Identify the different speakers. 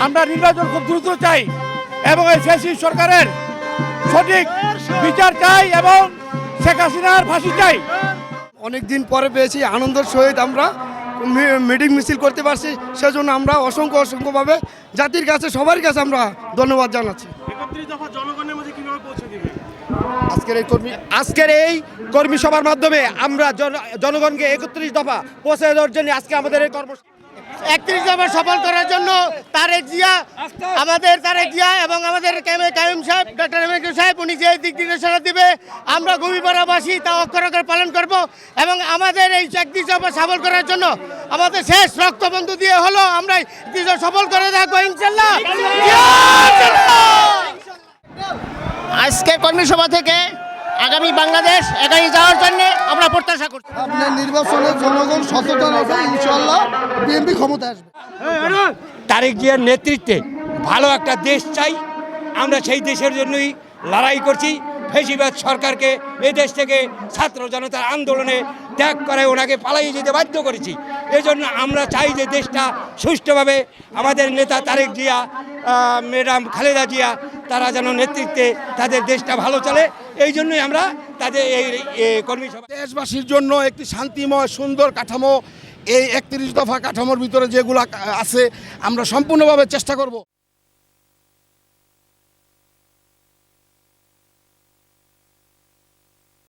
Speaker 1: আমরা নির্বাচন খুব দ্রুত চাই এবং এই শেষী সরকারের সঠিক বিচার চাই এবং শেখ হাসিনার ফাঁসি চাই।
Speaker 2: অনেক দিন পরে পেয়েছি আনন্দের সহিত আমরা মি- মিটিং মিছিল করতে পারছি সেজন্য আমরা অসংখ্য অসংখ্যভাবে জাতির কাছে সবার কাছে আমরা ধন্যবাদ জানাচ্ছি।
Speaker 3: একত্রিশ দফা জনগণের মধ্যে কীভাবে পৌঁছে দিবে?
Speaker 4: আজকের এই কর্মী আজকের এই কর্মী সভার মাধ্যমে আমরা জনগণকে একত্রিশ দফা পৌঁছে দেওয়ার জন্য আজকে আমাদের এই কর্ম
Speaker 5: একত্রিশ দফা সফল করার জন্য তারেক জিয়া আমাদের তারেক জিয়া এবং আমাদের কাইম সাহেব ডক্টর এমএকে সাহেব উনি যে দিক নির্দেশনা দিবে আমরা গভীরপাড়াবাসী তা অক্ষর অক্ষর পালন করব এবং আমাদের এই একত্রিশ দফা সফল করার জন্য আমাদের শেষ রক্তবন্ধু দিয়ে হলো আমরা একত্রিশ সফল করে থাকব ইনশাল্লাহ। আজকের কর্মী সভা থেকে আগামী বাংলাদেশ এগিয়ে যাওয়ার জন্য আমরা প্রত্যাশা করছি।
Speaker 2: আপনার নির্বাচনে জনগণ সচেতন আছে ইনশাল্লাহ। বিএনপি ক্ষমতা আসবে।
Speaker 6: তারেক জিয়ার নেতৃত্বে ভালো একটা দেশ চাই। আমরা সেই দেশের জন্যই লড়াই করছি। ফেসিবাদ সরকারকে এই দেশ থেকে ছাত্র জনতার আন্দোলনে ত্যাগ করে ওনাকে পালিয়ে যেতে বাধ্য করেছি। এই জন্য আমরা চাই যে দেশটা সুষ্ঠুভাবে আমাদের নেতা তারেক জিয়া ম্যাডাম খালেদা জিয়া তারা যেন নেতৃত্বে তাদের দেশটা ভালো চলে। এই জন্যই আমরা তাদের এই এই কর্মী সভা
Speaker 1: দেশবাসীর জন্য একটি শান্তিময় সুন্দর কাঠামো এই একত্রিশ দফা কাঠামোর ভিতরে যেগুলো আছে আমরা সম্পূর্ণভাবে চেষ্টা করব।